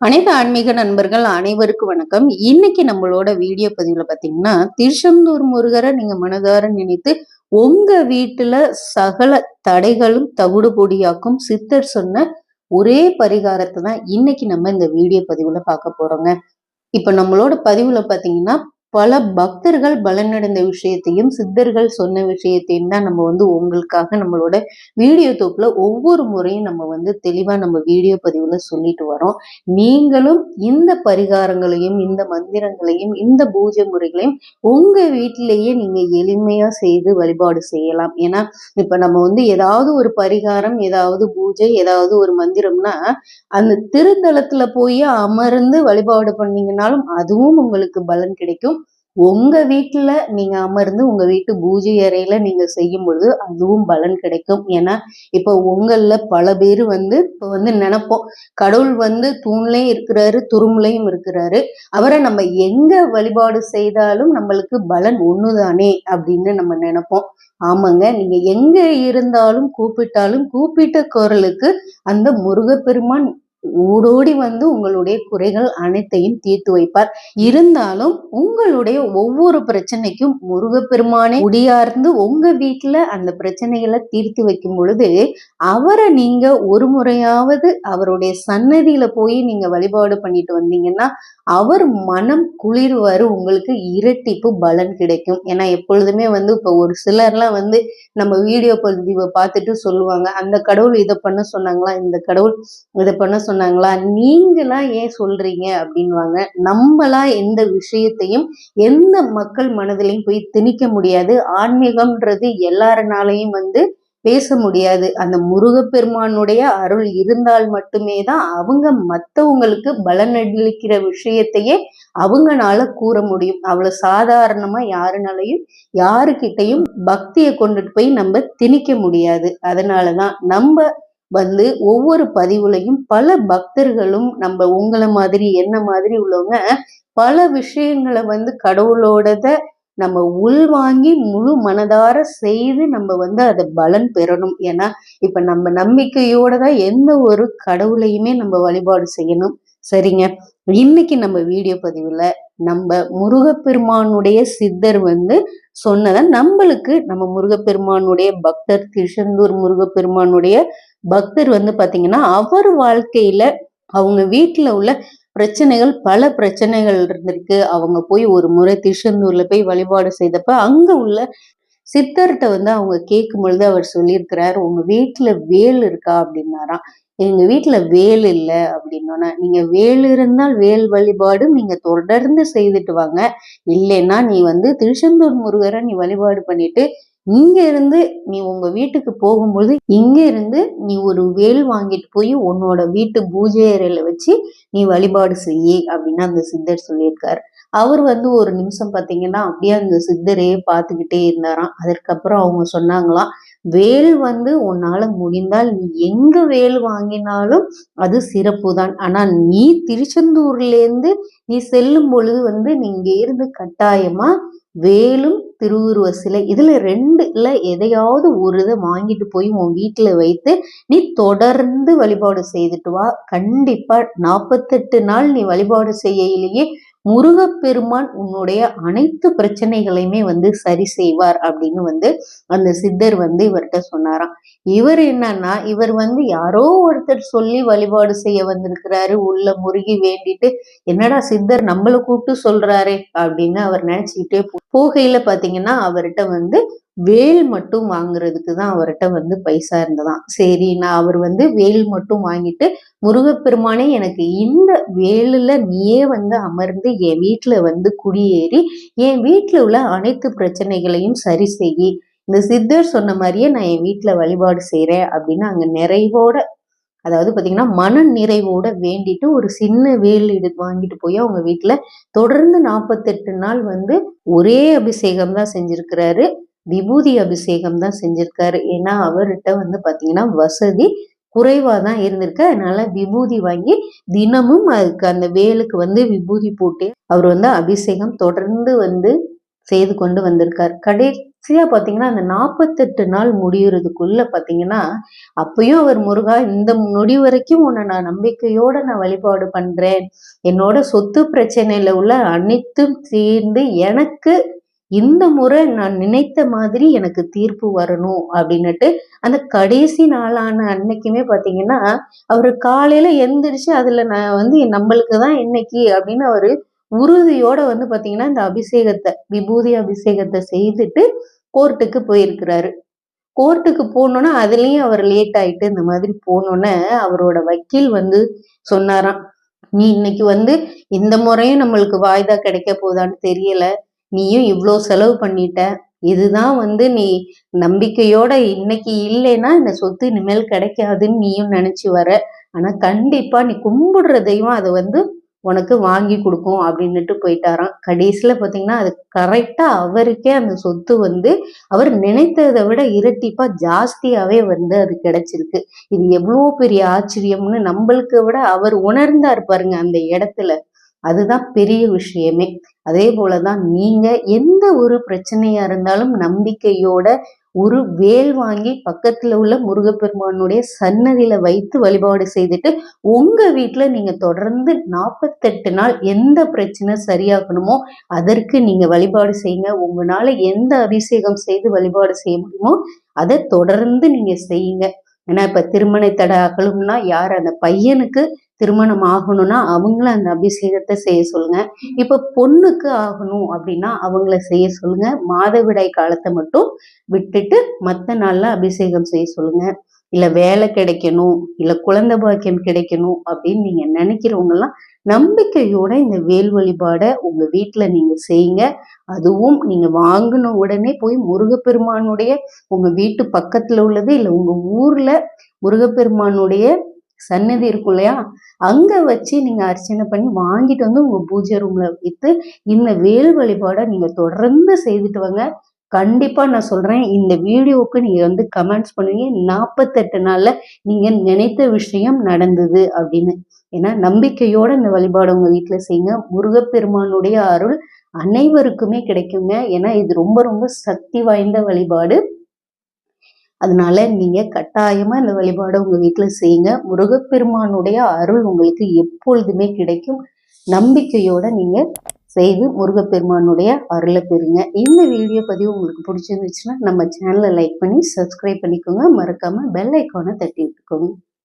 அனைத்து ஆன்மீக நண்பர்கள் அனைவருக்கும் வணக்கம். இன்னைக்கு நம்மளோட வீடியோ பதிவுல பாத்தீங்கன்னா திருச்செந்தூர் முருகரை நீங்க மனதார நினைத்து உங்க வீட்டுல சகல தடைகளும் தவிடு பொடியாக்கும் சித்தர் சொன்ன ஒரே பரிகாரத்தை தான் இன்னைக்கு நம்ம இந்த வீடியோ பதிவுல பார்க்க போறோங்க. இப்ப நம்மளோட பதிவுல பாத்தீங்கன்னா பல பக்தர்கள் பலனடைந்த விஷயத்தையும் சித்தர்கள் சொன்ன விஷயத்தையும் தான் நம்ம வந்து உங்களுக்காக நம்மளோட வீடியோ தொகுப்புல ஒவ்வொரு முறையும் நம்ம வந்து தெளிவா நம்ம வீடியோ பதிவுல சொல்லிட்டு வரோம். நீங்களும் இந்த பரிகாரங்களையும் இந்த மந்திரங்களையும் இந்த பூஜை முறைகளையும் உங்க வீட்டிலேயே நீங்க எளிமையா செய்து வழிபாடு செய்யலாம். ஏன்னா இப்ப நம்ம வந்து ஏதாவது ஒரு பரிகாரம் ஏதாவது பூஜை ஏதாவது ஒரு மந்திரம்னா அந்த திருத்தலத்துல போய் அமர்ந்து வழிபாடு பண்ணீங்கன்னாலும் அதுவும் உங்களுக்கு பலன் கிடைக்கும். உங்க வீட்டுல நீங்க அமர்ந்து உங்க வீட்டு பூஜை அறையில நீங்க செய்யும் பொழுது அதுவும் பலன் கிடைக்கும். ஏன்னா இப்ப உங்களில் பல பேர் வந்து இப்ப வந்து நினைப்போம். கடவுள் வந்து தூண்லையும் இருக்கிறாரு துருமுலையும் இருக்கிறாரு. அவரை நம்ம எங்க வழிபாடு செய்தாலும் நம்மளுக்கு பலன் ஒண்ணுதானே அப்படின்னு நம்ம நினைப்போம். ஆமாங்க நீங்க எங்க இருந்தாலும் கூப்பிட்டாலும் கூப்பிட்ட குரலுக்கு அந்த முருகப்பெருமான் ஓடோடி வந்து உங்களுடைய குறைகள் அனைத்தையும் தீர்த்து வைப்பார். இருந்தாலும் உங்களுடைய ஒவ்வொரு பிரச்சனைக்கும் முருகப்பெருமானே முடியார்ந்து உங்க வீட்டுல அந்த பிரச்சனைகளை தீர்த்து வைக்கும் பொழுது அவரை நீங்க ஒரு முறையாவது அவருடைய சன்னதியில போய் நீங்க வழிபாடு பண்ணிட்டு வந்தீங்கன்னா அவர் மனம் குளிர்வாரு உங்களுக்கு இரட்டிப்பு பலன் கிடைக்கும். ஏன்னா எப்பொழுதுமே வந்து இப்போ ஒரு சிலர்லாம் வந்து நம்ம வீடியோ பதிவை பார்த்துட்டு சொல்லுவாங்க அந்த கடவுள் இதை பண்ண சொன்னாங்களா? இந்த கடவுள் இதை பண்ண சொன்னாங்களா? நீங்களா ஏன் சொல்றீங்க? அப்படின்வாங்க நம்மளா எந்த விஷயத்தையும் எந்த மக்கள் மனதிலையும் போய் திணிக்க முடியாது. ஆன்மீகம்ன்றது எல்லாருனாலையும் வந்து பேச முடியாது. அந்த முருகப்பெருமானுடைய அருள் இருந்தால் மட்டுமே தான் அவங்க மற்றவங்களுக்கு பலனளிக்கிற விஷயத்தையே அவங்கனால கூற முடியும். அவ்வளவு சாதாரணமா யாருனாலையும் யாருக்கிட்டையும் பக்தியை கொண்டுட்டு போய் நம்ம திணிக்க முடியாது. அதனாலதான் நம்ம வந்து ஒவ்வொரு பதிவுலையும் பல பக்தர்களும் நம்ம உங்களை மாதிரி என்ன மாதிரி உள்ளவங்க பல விஷயங்களை வந்து கடவுளோடத நம்ம உள்வாங்கி முழு மனதார செய்து நம்ம வந்து அதை பலன் பெறணும். ஏன்னா இப்ப நம்ம நம்பிக்கையோட தான் எந்த ஒரு கடவுளையுமே நம்ம வழிபாடு செய்யணும். சரிங்க? இன்னைக்கு நம்ம வீடியோ பதிவுல நம்ம முருகப்பெருமானுடைய சித்தர் வந்து சொன்னதை நம்மளுக்கு நம்ம முருகப்பெருமானுடைய பக்தர் திருச்செந்தூர் முருகப்பெருமானுடைய பக்தர் வந்து பார்த்தீங்கன்னா அவர் வாழ்க்கையில அவங்க வீட்டில் உள்ள பிரச்சனைகள் பல பிரச்சனைகள் இருந்திருக்கு. அவங்க போய் ஒரு முறை திருச்செந்தூர்ல போய் வழிபாடு செய்தப்ப அங்க உள்ள சித்தர்கிட்ட வந்து அவங்க கேட்கும் பொழுது அவர் சொல்லியிருக்கிறார் உங்க வீட்டுல வேல் இருக்கா? அப்படின்னாராம். எங்க வீட்டுல வேல் இல்லை அப்படின்னோன்னா நீங்க வேல் இருந்தால் வேல் வழிபாடும் நீங்க தொடர்ந்து செய்துட்டு வாங்க. இல்லைன்னா நீ வந்து திருச்செந்தூர் முருகரை நீ வழிபாடு பண்ணிட்டு இங்க இருந்து நீ உங்க வீட்டுக்கு போகும்போது இங்க இருந்து நீ ஒரு வேல் வாங்கிட்டு போய் உன்னோட வீட்டு பூஜை அறையில வச்சு நீ வழிபாடு செய்ய அப்படின்னு அந்த சித்தர் சொல்லியிருக்காரு. அவர் வந்து ஒரு நிமிஷம் பார்த்தீங்கன்னா அப்படியே அந்த சித்தரையே பார்த்துக்கிட்டே இருந்தாராம். அதற்கப்புறம் அவங்க சொன்னாங்களாம் வேல் வந்து உன்னால முடிந்தால் நீ எங்க வேல் வாங்கினாலும் அது சிறப்பு தான் ஆனால் நீ திருச்செந்தூர்லேருந்து நீ செல்லும் பொழுது வந்து நீ இங்கே இருந்து கட்டாயமா வேலும் திருவுருவ சிலை இதுல ரெண்டுல எதையாவது ஒரு இதை வாங்கிட்டு போய் உன் வீட்டுல வைத்து நீ தொடர்ந்து வழிபாடு செய்துட்டு வா. கண்டிப்பா நாற்பத்தெட்டு நாள் நீ வழிபாடு செய்யலையே முருகப்பெருமான் உன்னுடைய அனைத்து பிரச்சனைகளையுமே வந்து சரி செய்வார் அப்படின்னு வந்து அந்த சித்தர் வந்து இவர்கிட்ட சொன்னாராம். இவர் என்னன்னா இவர் வந்து யாரோ ஒருத்தர் சொல்லி வழிபாடு செய்ய வந்திருக்கிறாரு உள்ள முருகி வேண்டிட்டு என்னடா சித்தர் நம்மளை கூப்பிட்டு சொல்றாரு அப்படின்னு அவர் நினைச்சுக்கிட்டே போகையில பாத்தீங்கன்னா அவர்கிட்ட வந்து வேல் மட்டும் வாங்குறதுக்கு தான் அவர்கிட்ட வந்து பைசா இருந்ததாம். சரி நான் அவர் வந்து வேல் மட்டும் வாங்கிட்டு முருகப்பெருமானே எனக்கு இந்த வேலில் நீயே வந்து அமர்ந்து என் வீட்டில் வந்து குடியேறி என் வீட்டில் உள்ள அனைத்து பிரச்சனைகளையும் சரி செய்யி இந்த சித்தர் சொன்ன மாதிரியே நான் என் வீட்டில் வழிபாடு செய்கிறேன் அப்படின்னு அங்கே நிறைவோட அதாவது பார்த்தீங்கன்னா மன நிறைவோட வேண்டிட்டு ஒரு சின்ன வேல் எடு வாங்கிட்டு போய் அவங்க வீட்டில் தொடர்ந்து நாற்பத்தெட்டு நாள் வந்து ஒரே அபிஷேகம் தான் செஞ்சுருக்கிறாரு. விபூதி அபிஷேகம் தான் செஞ்சிருக்காரு. ஏன்னா அவர்கிட்ட வந்து பார்த்தீங்கன்னா வசதி குறைவாக தான் இருந்திருக்கு. அதனால விபூதி வாங்கி தினமும் அதுக்கு அந்த வேலுக்கு வந்து விபூதி போட்டு அவர் வந்து அபிஷேகம் தொடர்ந்து வந்து செய்து கொண்டு வந்திருக்கார். கடைசியாக பார்த்தீங்கன்னா அந்த நாற்பத்தெட்டு நாள் முடியறதுக்குள்ள பார்த்தீங்கன்னா அப்பயும் அவர் முருகா இந்த நொடி வரைக்கும் உன்னை நான் நம்பிக்கையோட நான் வழிபாடு பண்ணுறேன் என்னோட சொத்து பிரச்சனையில் உள்ள அனைத்தும் தீர்ந்து எனக்கு இந்த முறை நான் நினைத்த மாதிரி எனக்கு தீர்ப்பு வரணும் அப்படின்னுட்டு அந்த கடைசி நாளான அன்னைக்குமே பாத்தீங்கன்னா அவரு காலையில எந்திரிச்சு அதுல நான் வந்து நம்மளுக்கு தான் இன்னைக்கு அப்படின்னு அவரு உறுதியோட வந்து பாத்தீங்கன்னா இந்த அபிஷேகத்தை விபூதி அபிஷேகத்தை செய்துட்டு கோர்ட்டுக்கு போயிருக்கிறாரு. கோர்ட்டுக்கு போனோன்னா அதுலயும் அவர் லேட் ஆயிட்டு இந்த மாதிரி போனோன்னே அவரோட வக்கீல் வந்து சொன்னாராம். நீ இன்னைக்கு வந்து இந்த முறையும் நம்மளுக்கு வாய்தா கிடைக்க போதான்னு தெரியல. நீயும் இவ்வளோ செலவு பண்ணிட்ட. இதுதான் வந்து நீ நம்பிக்கையோட இன்னைக்கு இல்லைன்னா இந்த சொத்து இனிமேல் கிடைக்காதுன்னு நீயும் நினைச்சு வர. ஆனா கண்டிப்பா நீ கும்பிடுற தெய்வம் அதை வந்து உனக்கு வாங்கி கொடுக்கும் அப்படின்னுட்டு போயிட்டாராம். கடைசியில பாத்தீங்கன்னா அது கரெக்டா அவருக்கே அந்த சொத்து வந்து அவர் நினைத்ததை விட இரட்டிப்பா ஜாஸ்தியாவே வந்து அது கிடைச்சிருக்கு. இது எவ்வளோ பெரிய ஆச்சரியம்னு நம்மளுக்கு விட அவர் உணர்ந்தார் பாருங்க அந்த இடத்துல. அதுதான் பெரிய விஷயமே. அதே போலதான் நீங்க எந்த ஒரு பிரச்சனையா இருந்தாலும் நம்பிக்கையோட ஒரு வேல் வாங்கி பக்கத்துல உள்ள முருகப்பெருமானுடைய சன்னதியில வைத்து வழிபாடு செய்துட்டு உங்க வீட்டுல நீங்க தொடர்ந்து நாற்பத்தெட்டு நாள் எந்த பிரச்சனை சரியாகணுமோ அதற்கு நீங்க வழிபாடு செய்யுங்க. உங்களால எந்த அபிஷேகம் செய்து வழிபாடு செய்ய முடியுமோ அதை தொடர்ந்து நீங்க செய்யுங்க. ஏன்னா இப்ப திருமண தடை அகலும்னா யார் அந்த பையனுக்கு திருமணம் ஆகணும்னா அவங்கள அந்த அபிஷேகத்தை செய்ய சொல்லுங்க. இப்ப பொண்ணுக்கு ஆகணும் அப்படின்னா அவங்கள செய்ய சொல்லுங்க. மாதவிடாய் காலத்தை மட்டும் விட்டுட்டு மற்ற நாள்ல அபிஷேகம் செய்ய சொல்லுங்க. இல்ல வேலை கிடைக்கணும் இல்ல குழந்தை பாக்கியம் கிடைக்கணும் அப்படின்னு நீங்க நினைக்கிறவங்க எல்லாம் நம்பிக்கையோட இந்த வேல் வழிபாடை உங்க வீட்டுல நீங்க செய்யுங்க. அதுவும் நீங்க வாங்கின உடனே போய் முருகப்பெருமானுடைய உங்க வீட்டு பக்கத்துல உள்ளது இல்ல உங்க ஊர்ல முருகப்பெருமானுடைய சன்னதி இருக்கும் இல்லையா? அங்கே வச்சு நீங்கள் அர்ச்சனை பண்ணி வாங்கிட்டு வந்து உங்கள் பூஜை ரூமில் வைத்து இந்த வேல் வழிபாடை நீங்கள் தொடர்ந்து செய்துட்டு வாங்க. கண்டிப்பாக நான் சொல்கிறேன் இந்த வீடியோவுக்கு நீங்கள் வந்து கமெண்ட்ஸ் பண்ணுவீங்க. நாற்பத்தெட்டு நாளில் நீங்கள் நினைத்த விஷயம் நடந்தது அப்படின்னு. ஏன்னா நம்பிக்கையோட இந்த வழிபாடு உங்கள் வீட்டில் செய்யுங்க. முருகப்பெருமானுடைய அருள் அனைவருக்குமே கிடைக்குங்க. ஏன்னா இது ரொம்ப ரொம்ப சக்தி வாய்ந்த வழிபாடு. அதனால நீங்க கட்டாயமா இந்த வழிபாடை உங்க வீட்டுல செய்யுங்க. முருகப்பெருமானுடைய அருள் உங்களுக்கு எப்பொழுதுமே கிடைக்கும். நம்பிக்கையோட நீங்க செய்து முருகப்பெருமானுடைய அருளை பெறுங்க. இந்த வீடியோ பதிவு உங்களுக்கு பிடிச்சிருந்துச்சுன்னா நம்ம சேனலை லைக் பண்ணி சப்ஸ்கிரைப் பண்ணிக்கோங்க. மறக்காம பெல் ஐக்கானை தட்டி விட்டுக்கோங்க.